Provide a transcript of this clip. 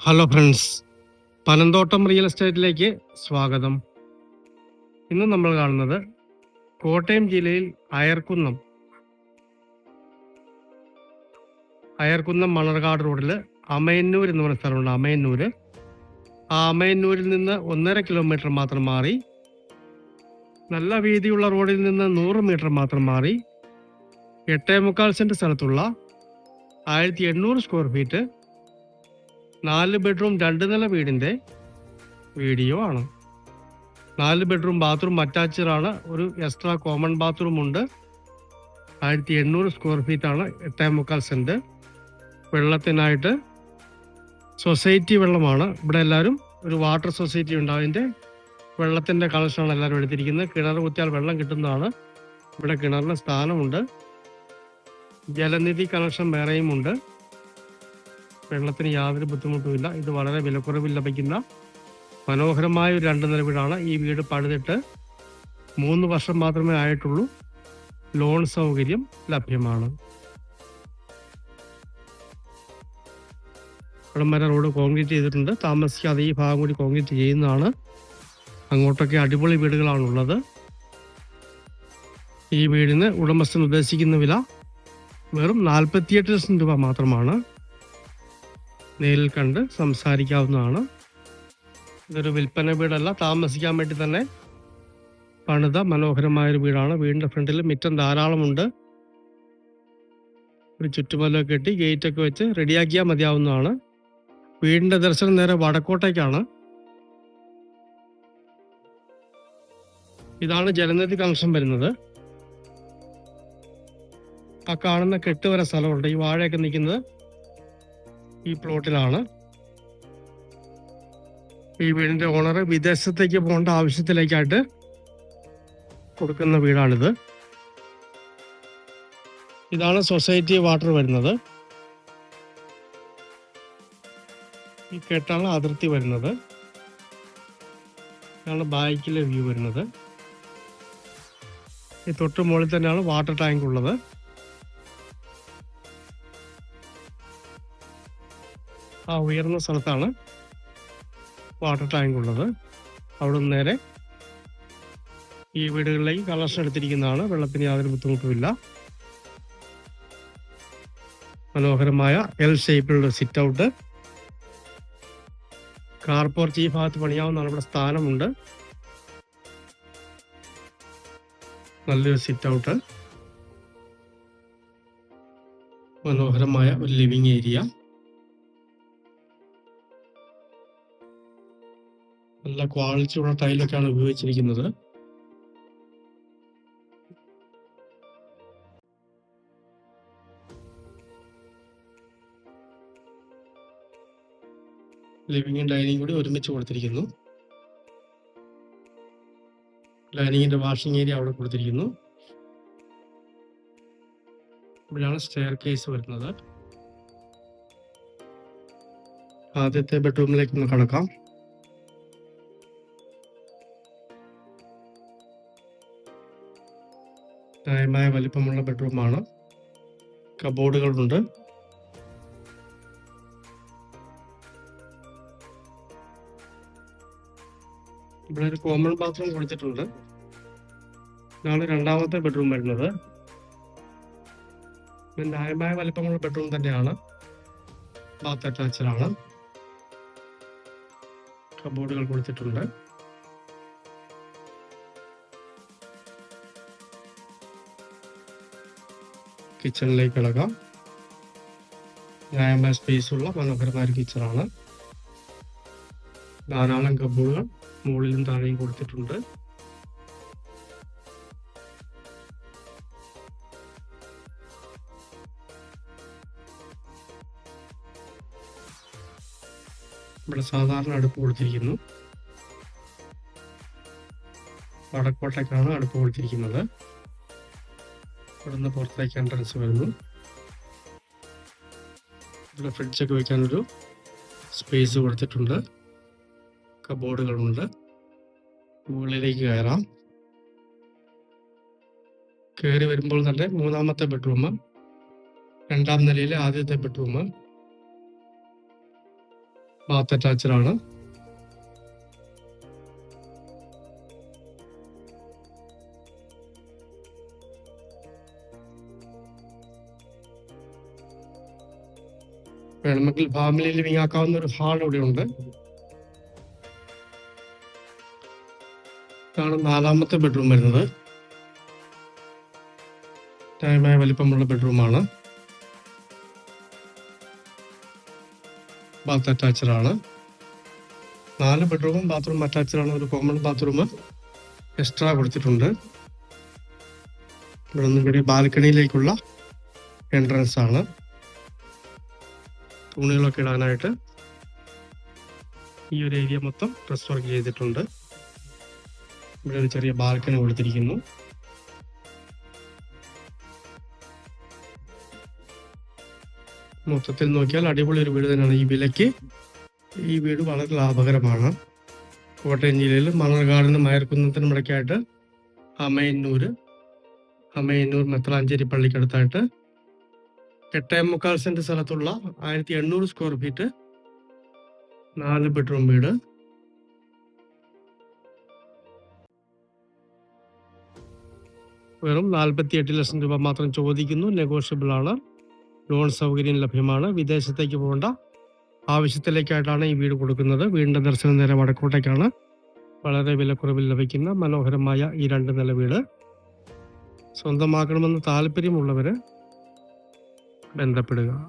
Hello friends Panamthottam real എസ്റ്റേറ്റിലേക്ക് സ്വാഗതം. ഇന്ന് നമ്മൾ കാണുന്നത് കോട്ടയം ജില്ലയിൽ അയർക്കുന്നം അയർക്കുന്നം മണർകാട് റോഡിൽ അമയന്നൂർ എന്ന് പറയുന്ന സ്ഥലമുണ്ട് അമയന്നൂര് ആ അമയന്നൂരിൽ നിന്ന് ഒന്നര കിലോമീറ്റർ മാത്രം മാറി നല്ല വീതിയുള്ള റോഡിൽ നിന്ന് നൂറ് മീറ്റർ മാത്രം മാറി എട്ടേ മുക്കാൽ സെന്റ് സ്ഥലത്തുള്ള ആയിരത്തി എണ്ണൂറ് സ്ക്വയർ ഫീറ്റ് നാല് ബെഡ്റൂം രണ്ട് നില വീടിന്റെ വീഡിയോ ആണ്. നാല് ബെഡ്റൂം ബാത്റൂം അറ്റാച്ച്ഡ് ആണ്. ഒരു എക്സ്ട്രാ കോമൺ ബാത്റൂം ഉണ്ട്. ആയിരത്തി എണ്ണൂറ് സ്ക്വയർ ഫീറ്റ് ആണ് എട്ടേ മുക്കാൽ സെന്റ് വെള്ളത്തിനായിട്ട് സൊസൈറ്റി വെള്ളമാണ്. ഇവിടെ എല്ലാവരും ഒരു വാട്ടർ സൊസൈറ്റി ഉണ്ട്. അതിന്റെ വെള്ളത്തിന്റെ കളക്ഷനാണ് എല്ലാവരും എടുത്തിരിക്കുന്നത്. കിണർ കുത്തിയാൽ വെള്ളം കിട്ടുന്നതാണ്. ഇവിടെ കിണറിന് സ്ഥാനമുണ്ട്. ജലനിധി കണക്ഷൻ വേറെയും ഉണ്ട്. വെള്ളത്തിന് യാതൊരു ബുദ്ധിമുട്ടുമില്ല. ഇത് വളരെ വിലക്കുറവിൽ ലഭിക്കുന്ന മനോഹരമായ ഒരു രണ്ട് നില വീടാണ്. ഈ വീട് പണിതിട്ട് മൂന്ന് വർഷം മാത്രമേ ആയിട്ടുള്ളൂ. ലോൺ സൗകര്യം ലഭ്യമാണ്. ഇവിടം റോഡ് കോൺക്രീറ്റ് ചെയ്തിട്ടുണ്ട്. താമസിക്കാതെ ഈ ഭാഗം കൂടി കോൺക്രീറ്റ് ചെയ്യുന്നതാണ്. അങ്ങോട്ടൊക്കെ അടിപൊളി വീടുകളാണുള്ളത്. ഈ വീടിന് ഉടമസ്ഥൻ ഉദ്ദേശിക്കുന്ന വില വെറും നാൽപ്പത്തിയെട്ട് ലക്ഷം രൂപ മാത്രമാണ്. നേരിൽ കണ്ട് സംസാരിക്കാവുന്നതാണ്. ഇതൊരു വിൽപ്പന വീടല്ല താമസിക്കാൻ വേണ്ടി തന്നെ പണിത മനോഹരമായൊരു വീടാണ്. വീടിന്റെ ഫ്രണ്ടിൽ മിറ്റം ധാരാളമുണ്ട്. ഒരു ചുറ്റുമല്ലൊക്കെ കെട്ടി ഗേറ്റൊക്കെ വെച്ച് റെഡിയാക്കിയാൽ മതിയാവുന്നതാണ്. വീടിന്റെ ദർശനം നേരെ വടക്കോട്ടേക്കാണ്. ഇതാണ് ജലനിധി കണക്ഷൻ വരുന്നത്. ആ കാണുന്ന കെട്ട് വരെ സ്ഥലമുണ്ട് ഈ വാഴയൊക്കെ നിൽക്കുന്നത്. ഈ പ്ലോട്ടിലാണ്. ഈ വീടിന്റെ ഓണർ വിദേശത്തേക്ക് പോകേണ്ട ആവശ്യത്തിലേക്കായിട്ട് കൊടുക്കുന്ന വീടാണിത്. ഇതാണ് സൊസൈറ്റി വാട്ടർ വരുന്നത്. ഈ കെട്ടാണ് അതിർത്തി വരുന്നത്. ഇതാണ് ബാക്കിലെ വ്യൂ വരുന്നത്. ഈ തൊട്ട് മുകളിൽ തന്നെയാണ് വാട്ടർ ടാങ്ക് ഉള്ളത്. ആ ഉയർന്ന സ്ഥലത്താണ് വാട്ടർ ടാങ്ക് ഉള്ളത്. അവിടെ നിന്ന് നേരെ ഈ വീടുകളിലേക്ക് കളക്ഷൻ എടുത്തിരിക്കുന്നതാണ്. വെള്ളത്തിന് യാതൊരു ബുദ്ധിമുട്ടുമില്ല. മനോഹരമായ എൽ ഷേപ്പിലുള്ള സിറ്റ് ഔട്ട് കാർ പോർച്ച് ഈ ഭാഗത്ത് പണിയാവുന്നതാണ്. ഇവിടെ സ്ഥാനമുണ്ട്. നല്ലൊരു സിറ്റ് ഔട്ട് മനോഹരമായ ഒരു ലിവിങ് ഏരിയ നല്ല ക്വാളിറ്റി ഉള്ള ടൈലൊക്കെയാണ് ഉപയോഗിച്ചിരിക്കുന്നത്. ലിവിങ്ങും ഡൈനിങ് കൂടി ഒരുമിച്ച് കൊടുത്തിരിക്കുന്നു. ഡൈനിങ്ങിന്റെ വാഷിംഗ് ഏരിയ അവിടെ കൊടുത്തിരിക്കുന്നു. ഇവിടെയാണ് സ്റ്റെയർ കേസ് വരുന്നത്. ആദ്യത്തെ ബെഡ്റൂമിലേക്ക് ഒന്ന് കടക്കാം. ന്യായമായ വലിപ്പമുള്ള ബെഡ്റൂമാണ്. കബോർഡുകളുണ്ട്. ഇവിടെ ഒരു കോമൺ ബാത്റൂം കൊടുത്തിട്ടുണ്ട്. ഇതാണ് രണ്ടാമത്തെ ബെഡ്റൂം വരുന്നത്. ന്യായമായ വലിപ്പമുള്ള ബെഡ്റൂം തന്നെയാണ്. ബാത്ത് അറ്റാച്ചഡാണ്. കബോർഡുകൾ കൊടുത്തിട്ടുണ്ട്. കിച്ചണിലേക്ക് കിടക്കാം ന്യായമായ സ്പേസ് ഉള്ള മനോഹരമായ ഒരു കിച്ചണാണ് ധാരാളം കബോർഡുകൾ മുകളിലും താഴെയും കൊടുത്തിട്ടുണ്ട്. ഇവിടെ സാധാരണ അടുപ്പ് കൊടുത്തിരിക്കുന്നു. വടക്കോട്ടേക്കാണ് അടുപ്പ് കൊടുത്തിരിക്കുന്നത്. ഇവിടുന്ന് പുറത്തേക്ക് എൻട്രൻസ് വരുന്നു. ഇവിടെ ഫ്രിഡ്ജൊക്കെ വെക്കാനൊരു സ്പേസ് കൊടുത്തിട്ടുണ്ട്. കബോർഡുകളുണ്ട് മുകളിലേക്ക് കയറാം. കയറി വരുമ്പോൾ തന്നെ മൂന്നാമത്തെ ബെഡ്റൂം രണ്ടാം നിലയിലെ ആദ്യത്തെ ബെഡ്റൂം ബാത്ത് അറ്റാച്ച്ഡ് വേണമെങ്കിൽ ഫാമിലി ലിവിംഗ് ആക്കാവുന്ന ഒരു ഹാൾ ഇവിടെ ഉണ്ട്. ഇതാണ് നാലാമത്തെ ബെഡ്റൂം വരുന്നത്. ന്യായമായ വലിപ്പമുള്ള ബെഡ്റൂമാണ്. ബാത്ത് അറ്റാച്ച്ഡ് ആണ്. നാല് ബെഡ്റൂമും ബാത്റൂം അറ്റാച്ച്ഡ് ആണ്. ഒരു കോമൺ ബാത്റൂം എക്സ്ട്രാ കൊടുത്തിട്ടുണ്ട്. ഇവിടെ നിന്ന് ഇവിടെ ബാൽക്കണിയിലേക്കുള്ള എൻട്രൻസ് ആണ്. തുണികളൊക്കെ ഇടാനായിട്ട് ഈ ഒരു ഏരിയ മൊത്തം ഡ്രസ് വർക്ക് ചെയ്തിട്ടുണ്ട്. ഇവിടെ ഒരു ചെറിയ ബാൽക്കണി കൊടുത്തിരിക്കുന്നു. മൊത്തത്തിൽ നോക്കിയാൽ അടിപൊളി ഒരു വീട് തന്നെയാണ് ഈ വിലയ്ക്ക്. ഈ വീട് വളരെ ലാഭകരമാണ്. കോട്ടയം ജില്ലയിൽ മണർകാടിനും മയർക്കുന്നത്തിനും ഇടയ്ക്കായിട്ട് അമയന്നൂര് അമയന്നൂർ മെത്രാഞ്ചേരി പള്ളിക്കടുത്തായിട്ട് എട്ടേ മുക്കാൽ സെന്റ് സ്ഥലത്തുള്ള ആയിരത്തി എണ്ണൂറ് സ്ക്വയർ ഫീറ്റ് നാല് ബെഡ്റൂം വീട്. വെറും നാൽപ്പത്തി എട്ട് ലക്ഷം രൂപ മാത്രം ചോദിക്കുന്നു. നെഗോഷ്യബിൾ ആണ്. ലോൺ സൗകര്യം ലഭ്യമാണ്. വിദേശത്തേക്ക് പോകേണ്ട ആവശ്യത്തിലേക്കായിട്ടാണ് ഈ വീട് കൊടുക്കുന്നത്. വീടിന്റെ ദർശനം നേരെ വടക്കോട്ടേക്കാണ്. വളരെ വിലക്കുറവിൽ ലഭിക്കുന്ന മനോഹരമായ ഈ രണ്ട് നില വീട്. സ്വന്തമാക്കണമെന്ന് താല്പര്യമുള്ളവര് ബന്ധപ്പെടുക.